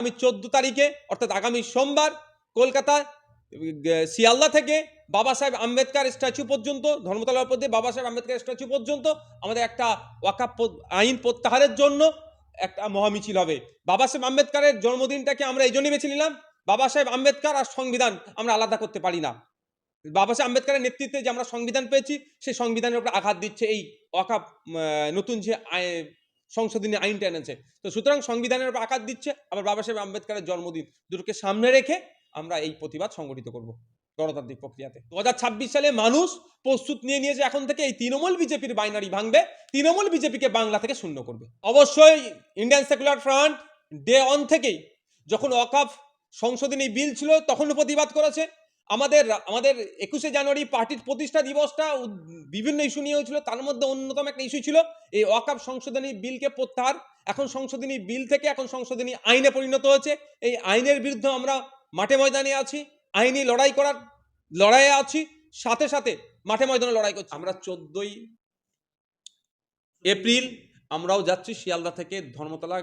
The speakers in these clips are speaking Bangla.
আগামী চোদ্দ তারিখে, অর্থাৎ আগামী সোমবার কলকাতা শিয়ালদা থেকে বাবা সাহেব আম্বেদকার স্ট্যাচু পর্যন্ত, ধর্মতলার উপর দিয়ে বাবা সাহেব আম্বেদকর স্ট্যাচু পর্যন্ত আমাদের একটা ওয়াকাপ আইন প্রত্যাহারের জন্য একটা মহামিছিল হবে। বাবা সাহেব আম্বেদকরের জন্মদিনটাকে আমরা এই জন্যই বেছে নিলাম। বাবা সাহেব আম্বেদকর আর সংবিধান আমরা আলাদা করতে পারি না। বাবা সাহেব আম্বেদকরের নেতৃত্বে যে আমরা সংবিধান পেয়েছি, সেই সংবিধানের উপর আঘাত দিচ্ছে এই ওয়াকাপ নতুন যে সংশোধনী আইনটা এনেছে। তো সুতরাং সংবিধানের আঘাত দিচ্ছে, আবার বাবা সাহেব আম্বেদকরের জন্মদিন। দুটোকে সামনে রেখে আমরা এই প্রতিবাদ সংগঠিত করব গণতান্ত্রিক প্রক্রিয়াতে। দু হাজার ছাব্বিশ সালে মানুষ প্রস্তুত নিয়ে নিয়েছে, এখন থেকে এই তৃণমূল বিজেপির বাইনারি ভাঙবে, তৃণমূল বিজেপিকে বাংলা থেকে শূন্য করবে। অবশ্যই Indian secular front day one থেকেই যখন অকাফ সংশোধনী বিল ছিল তখন প্রতিবাদ করেছে। আমাদের আমাদের একুশে জানুয়ারি পার্টির প্রতিষ্ঠা দিবসটা বিভিন্ন ইস্যু নিয়ে হয়েছিল। তার মধ্যে অন্যতম একটা ইস্যু ছিল এই ওয়াকাপ সংশোধনী বিলকে প্রত্যাহার। এখন সংশোধনী বিল থেকে এখন সংশোধনী আইনে পরিণত হয়েছে। এই আইনের বিরুদ্ধে আমরা মাঠে ময়দানে আছি, আইনি লড়াই করার, লড়াইয়ে আছি, সাথে সাথে মাঠে ময়দানে লড়াই করছি। আমরা চোদ্দই এপ্রিল আমরাও যাচ্ছি শিয়ালদা থেকে ধর্মতলা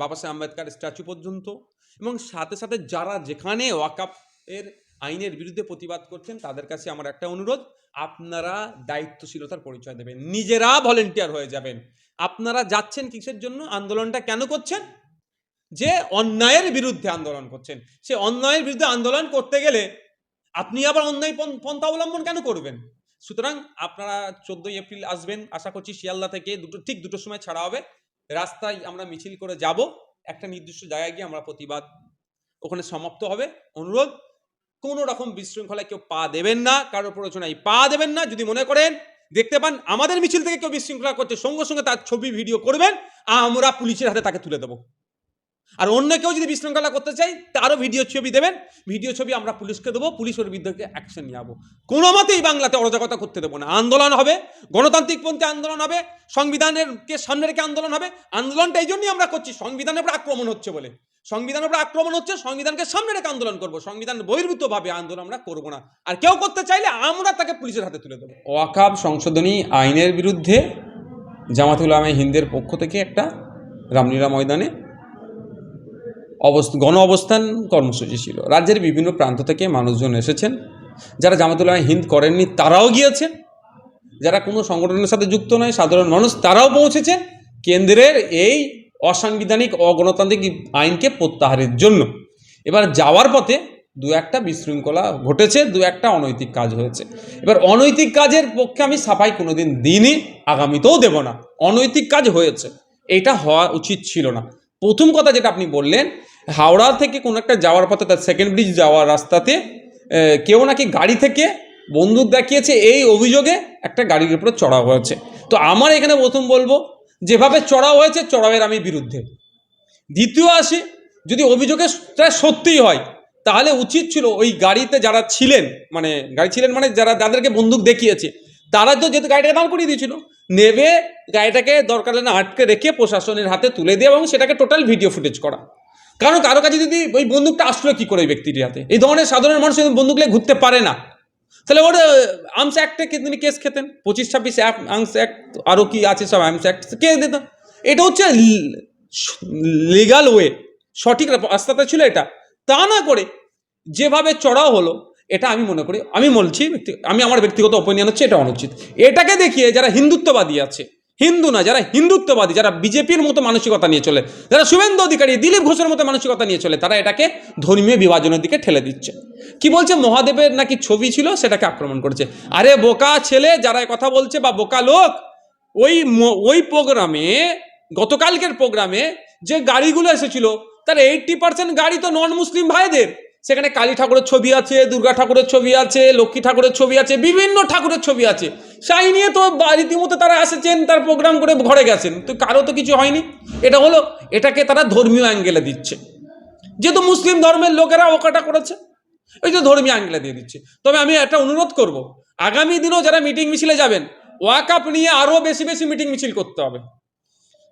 বাবা সাহেব আম্বেদকর স্ট্যাচু পর্যন্ত। এবং সাথে সাথে যারা যেখানে ওয়াকাপ এর আইনের বিরুদ্ধে প্রতিবাদ করছেন, তাদের কাছে আমার একটা অনুরোধ, আপনারা দায়িত্বশীলতার পরিচয় দেবেন, নিজেরা ভলেন্টিয়ার হয়ে যাবেন। আপনারা যাচ্ছেন কিসের জন্য? আন্দোলনটা কেন করছেন? যে অন্যায়ের বিরুদ্ধে আন্দোলন করছেন। সে অন্যায়ের বিরুদ্ধে আন্দোলন করতে গেলে আপনি আবার অন্যায় পন- পন্থা অবলম্বন কেন করবেন? সুতরাং আপনারা চোদ্দই এপ্রিল আসবেন, আশা করছি শিয়ালদা থেকে দুটো, ঠিক দুটোর সময় ছাড়া হবে। রাস্তায় আমরা মিছিল করে যাব, একটা নির্দিষ্ট জায়গায় গিয়ে আমরা প্রতিবাদ ওখানে সমাপ্ত হবে। অনুরোধ কোনো রকম বিশৃঙ্খলায় কেউ পা দেবেন না, কারোর প্ররোচনায় পা দেবেন না। যদি মনে করেন, দেখতে পান, আমাদের মিছিল থেকে কেউ বিশৃঙ্খলা করছে, সঙ্গে সঙ্গে তার ছবি, ভিডিও করবেন, আমরা পুলিশের হাতে তাকে তুলে দেবো। আর অন্য কেউ যদি বিশৃঙ্খলা করতে চাই তারও ভিডিও ছবি দেবেন, ভিডিও ছবি আমরা পুলিশকে দেবো, পুলিশ ওর বিরুদ্ধে অ্যাকশন নিয়ে যাব কোনো মতেই বাংলাতে অরাজকতা করতে দেবো না। আন্দোলন হবে, গণতান্ত্রিক পন্থী আন্দোলন হবে, সংবিধানের কে সামনে রেখে আন্দোলন হবে, আন্দোলনটা এই জন্যই আমরা করছি, সংবিধানের উপর আক্রমণ হচ্ছে বলে। সংবিধানের উপর আক্রমণ হচ্ছে, সংবিধানকে সামনে রেখে আন্দোলন করব। সংবিধান বহির্ভূতভাবে আন্দোলন আমরা করব না। আর কেউ করতে চাইলে আমরা তাকে পুলিশের হাতে তুলে দেবো। ওয়াকাব সংশোধনী আইনের বিরুদ্ধে জামাতুল আলমী হিন্দের পক্ষ থেকে একটা রামলীলা ময়দানে অবস্থ গণ অবস্থান কর্মসূচি ছিল। রাজ্যের বিভিন্ন প্রান্ত থেকে মানুষজন এসেছেন। যারা জামাতুল আলমী হিন্দ করেননি, তারাও গিয়েছেন। যারা কোনো সংগঠনের সাথে যুক্ত নয়, সাধারণ মানুষ, তারাও পৌঁছেছেন। কেন্দ্রের এই অসাংবিধানিক, অগণতান্ত্রিক আইনকে প্রত্যাহারের জন্য। এবার যাওয়ার পথে দু একটা বিশৃঙ্খলা ঘটেছে, দু একটা অনৈতিক কাজ হয়েছে। এবার অনৈতিক কাজের পক্ষে আমি সাফাই কোনোদিন দিনই আগামীতেও দেব না। অনৈতিক কাজ হয়েছে, এটা হওয়া উচিত ছিল না। প্রথম কথা যেটা আপনি বললেন, হাওড়া থেকে কোনো একটা যাওয়ার পথে, তার সেকেন্ড ব্রিজ যাওয়ার রাস্তাতে কেউ নাকি গাড়ি থেকে বন্দুক দেখিয়েছে, এই অভিযোগে একটা গাড়ির উপরে চড়া হয়েছে। তো আমার এখানে প্রথম বলব যেভাবে চড়া হয়েছে, চড়াওয়ের আমি বিরুদ্ধে। দ্বিতীয় আসে, যদি অভিযোগটা সত্যিই হয়, তাহলে উচিত ছিল ওই গাড়িতে যারা ছিলেন মানে গাড়ি ছিলেন মানে যারা যাদেরকে বন্দুক দেখিয়েছে, তারা তো যেহেতু গাড়িটাকে দাঁড় করিয়ে দিয়েছিল, নেবে, গাড়িটাকে দরকার হলে আটকে রেখে প্রশাসনের হাতে তুলে দিয়ে এবং সেটাকে টোটাল ভিডিও ফুটেজ করা। কারণ কারও কাছে যদি ওই বন্দুকটা আসলো কী করে ওই ব্যক্তিটির হাতে? এই ধরনের সাধারণ মানুষ বন্দুক নিয়ে ঘুরতে পারে না। তাহলে ওর আর্মস অ্যাক্টে তিনি কেস খেতেন? পঁচিশ, ছাব্বিশ আর্মস অ্যাক্ট আরও কি আছে সব আর্মস অ্যাক্ট কে দিত? এটা হচ্ছে লিগাল ওয়ে সঠিক রাস্তাটা ছিল এটা। তা না করে যেভাবে চড়াও হলো, এটা আমি মনে করি, আমি বলছি আমি আমার ব্যক্তিগত ওপিনিয়ন হচ্ছে এটা অনুচিত। এটাকে দেখিয়ে যারা হিন্দুত্ববাদী আছে হিন্দু না, যারা হিন্দুত্ববাদী, যারা বিজেপির মতো মানসিকতা নিয়ে চলে, যারা শুভেন্দু অধিকারী, দিলীপ ঘোষের মতো মানসিকতা নিয়ে চলে, তারা এটাকে ধর্মীয় বিভাজনের দিকে ঠেলে দিচ্ছে। কি বলছে? মহাদেবের নাকি ছবি ছিল? সেটাকে আক্রমণ করেছে। আরে, বোকা ছেলে যারা কথা বলছে বা বোকা লোক, ওই ওই প্রোগ্রামে, গতকালকের প্রোগ্রামে যে গাড়িগুলো এসেছিল, তার এইটটি পার্সেন্ট গাড়ি তো নন মুসলিম ভাইদের। সেখানে কালী ঠাকুরের ছবি আছে, দুর্গা ঠাকুরের ছবি আছে, লক্ষ্মী ঠাকুরের ছবি আছে, বিভিন্ন ঠাকুরের ছবি আছে। সেই নিয়ে তো রীতিমতো তারা এসেছেন, তার প্রোগ্রাম করে ঘরে গেছেন। তো কারও তো কিছু হয়নি। এটা হলো, এটাকে তারা ধর্মীয় অ্যাঙ্গেলে দিচ্ছে। যেহেতু মুসলিম ধর্মের লোকেরা ওকাটা করেছে ওই যে ধর্মীয় অ্যাঙ্গেলে দিয়ে দিচ্ছে। তবে আমি একটা অনুরোধ করব, আগামী দিনেও যারা মিটিং মিছিলে যাবেন ওয়াকাপ নিয়ে আরও বেশি বেশি মিটিং মিছিল করতে হবে।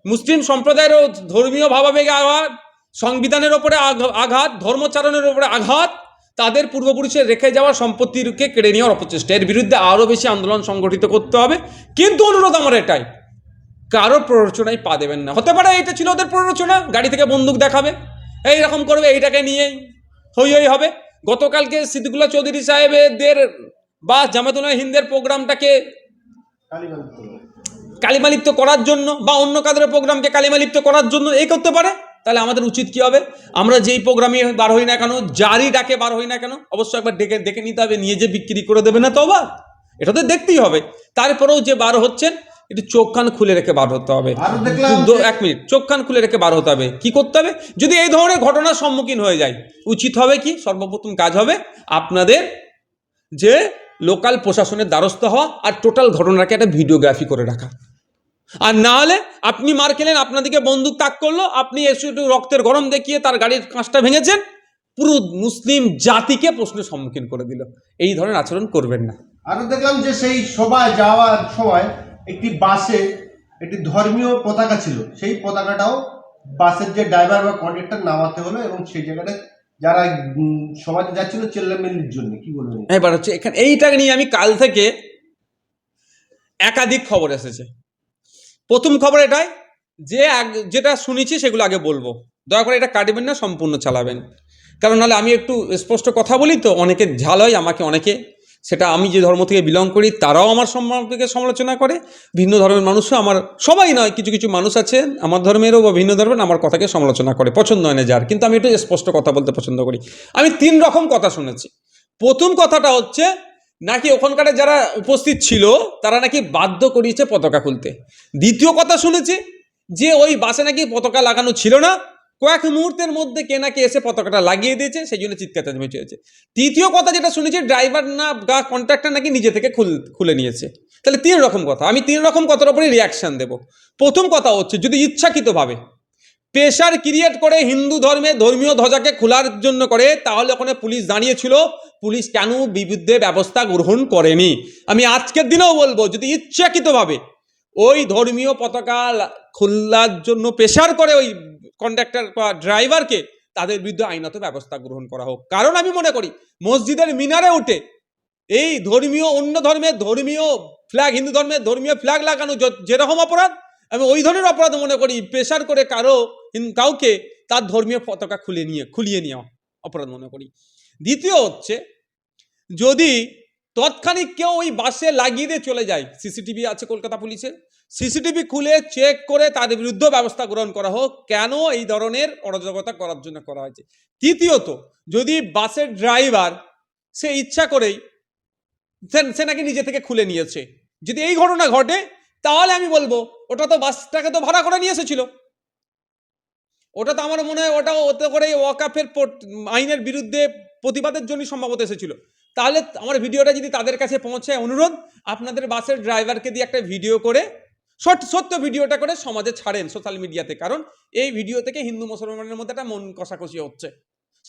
মুসলিম সম্প্রদায়েরও ধর্মীয় ভাবাবেগে আঘাত সংবিধানের ওপরে আঘ- আঘাত ধর্মচারণের ওপরে আঘাত তাদের পূর্বপুরুষের রেখে যাওয়া সম্পত্তিকে কেড়ে নেওয়ার অপচেষ্টা। এর বিরুদ্ধে আরও বেশি আন্দোলন সংগঠিত করতে হবে। কিন্তু অনুরোধ আমার এটাই কারও প্ররোচনায় পা দেবেন না। হতে পারে এটা ছিল ওদের প্ররোচনা গাড়ি থেকে বন্দুক দেখাবে এই রকম করবে এইটাকে নিয়েই হই হই হবে। গতকালকে সিদ্দিকুল্লাহ চৌধুরী সাহেবের বা জামাতুল্লাহ হিন্দের প্রোগ্রামটাকে কালিমালিপ্ত করার জন্য বা অন্য কাদের প্রোগ্রামকে কালিমালিপ্ত করার জন্য এই করতে পারে তাহলে আমাদের উচিত কি হবে? আমরা যেই প্রোগ্রামে বার হই না কেন যারই ডাকে বার হই না কেন অবশ্যই একবার ডেকে ডেকে নিতে হবে নিয়ে যে বিক্রি করে দেবে না তো আবার? এটা তো দেখতেই হবে। তারপরেও যে বার হচ্ছেন একটু চোখ কান খুলে রেখে বার হতে হবে। এক মিনিট চোখ কান খুলে রেখে বার হতে হবে। কি করতে হবে? যদি এই ধরনের ঘটনার সম্মুখীন হয়ে যায় উচিত হবে কি? সর্বপ্রথম কাজ হবে আপনাদের যে লোকাল প্রশাসনের দ্বারস্থ হওয়া আর টোটাল ঘটনাকে একটা ভিডিওগ্রাফি করে রাখা। আর না হলে আপনি মার খেলেন আপনাদিকে বন্দুক তাক করল আপনি এসে একটু রক্তের গরম দেখিয়ে তার গাড়ির কাঁচটা ভেঙেছেন পুরো মুসলিম জাতিকে প্রশ্নের সম্মুখীন করে দিল। এই ধরনের আচরণ করবেন না। আরও দেখলাম যে সেই সভায় যাওয়ার সময় একটি বাসে একটি ধর্মীয় পতাকা ছিল। সেই পতাকাটাও বাসের যে ড্রাইভার বা কন্ডাক্টর নামাতে হলো এবং সেই জায়গাটা যারা সমাজে যাচ্ছিল চেল্লামেল্লির জন্য। কি বলবেন? এবার হচ্ছে এখানে এইটাকে নিয়ে আমি কাল থেকে একাধিক খবর এসেছে। প্রথম খবর এটাই, যে যেটা শুনেছি সেগুলো আগে বলব। দয়া করে এটা কাটবেন না, সম্পূর্ণ চালাবেন। কারণ নাহলে আমি একটু স্পষ্ট কথা বলি তো, অনেকে ঝাল হয়, আমাকে অনেকে। সেটা আমি যে ধর্ম থেকে বিলং করি, তারাও আমার সম্পর্কে সমালোচনা করে। ভিন্ন ধর্মের মানুষও আমার, সবাই নয়, কিছু কিছু মানুষ আছে, আমার ধর্মেরও বা ভিন্ন ধর্মের, আমার কথাকে সমালোচনা করে, পছন্দ হয় না যার। কিন্তু আমি একটু স্পষ্ট কথা বলতে পছন্দ করি। আমি তিন রকম কথা শুনেছি। প্রথম কথাটা হচ্ছে নাকি ওখানকার যারা উপস্থিত ছিল, তারা নাকি বাধ্য করিয়েছে পতাকা খুলতে? দ্বিতীয় কথা শুনেছি যে ওই বাসে নাকি পতাকা লাগানো ছিল না। কয়েক মুহূর্তের মধ্যে কে নাকি এসে পতাকাটা লাগিয়ে দিয়েছে, সেই জন্য চিৎকার চেঁচামেচি হয়েছে। তৃতীয় কথা যেটা শুনেছি, ড্রাইভার না বা কন্ট্রাক্টর নাকি নিজে থেকে খুল নিয়েছে। তাহলে তিন রকম কথা। আমি তিন রকম কথার উপরে রিয়াকশন দেব। প্রথম কথা হচ্ছে, যদি ইচ্ছাকৃতভাবে প্রেশার ক্রিয়েট করে হিন্দু ধর্মে ধর্মীয় ধ্বজাকে খোলার জন্য করে, তাহলে ওখানে পুলিশ দাঁড়িয়েছিল পুলিশ কেন বিরুদ্ধে ব্যবস্থা গ্রহণ করেনি? আমি আজকের দিনেও বলব, যদি ইচ্ছাকৃতভাবে ওই ধর্মীয় পতাকা খোলার জন্য প্রেশার করে ওই কন্ডাক্টর বা ড্রাইভারকে তাদের বিরুদ্ধে আইনত ব্যবস্থা গ্রহণ করা হোক। কারণ আমি মনে করি, মসজিদের মিনারে উঠে এই ধর্মীয়, অন্য ধর্মের ধর্মীয় ফ্ল্যাগ হিন্দু ধর্মের ধর্মীয় ফ্ল্যাগ লাগানো যেরকম অপরাধ আমি ওই ধরনের অপরাধ মনে করি প্রেশার করে কারও কাউকে তার ধর্মীয় পতাকা খুলে নিয়ে, খুলিয়ে নেওয়া অপরাধ মনে করি। দ্বিতীয় হচ্ছে, যদি তৎক্ষণিক কেউ ওই বাসে লাগিয়ে দিয়ে চলে যায়, সিসিটিভি আছে কলকাতা পুলিশের, সিসিটিভি খুলে চেক করে তার বিরুদ্ধে ব্যবস্থা গ্রহণ করা হোক, কেন এই ধরনের অরাজকতা করার জন্য করা হয়েছে? তৃতীয়ত, যদি বাসের ড্রাইভার সে ইচ্ছা করেই, সে- সে নাকি নিজে থেকে খুলে নিয়েছে, যদি এই ঘটনা ঘটে তাহলে আমি বলব, ওটা তো বাসটাকে তো ভাড়া করে নিয়ে এসেছিল। ওটা তো আমার মনে হয় ওটা ওতে করে ওয়াকাফের আইনের বিরুদ্ধে প্রতিবাদের জন্য সম্ভবত এসেছিল। তাহলে আমার ভিডিওটা যদি তাদের কাছে পৌঁছায় অনুরোধ, আপনাদের বাসের ড্রাইভারকে দিয়ে একটা ভিডিও করে সত্য সত্য ভিডিওটা করে সমাজে ছাড়েন সোশ্যাল মিডিয়াতে কারণ এই ভিডিও থেকে হিন্দু মুসলমানের মধ্যে একটা মন কষাকষি হচ্ছে।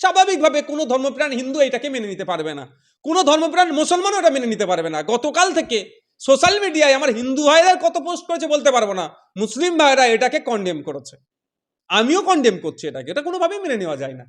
স্বাভাবিকভাবে কোনো ধর্মপ্রাণ হিন্দু এটাকে মেনে নিতে পারবে না। কোনো ধর্মপ্রাণ মুসলমানও এটা মেনে নিতে পারবে না। গতকাল থেকে সোশ্যাল মিডিয়ায় আমার হিন্দু ভাইরা কত পোস্ট করেছে বলতে পারব না। মুসলিম ভাইরা এটাকে কন্ডেম করেছে। আমিও কন্ডেম করছি এটাকে। এটা কোনোভাবেই মেনে নেওয়া যায় না।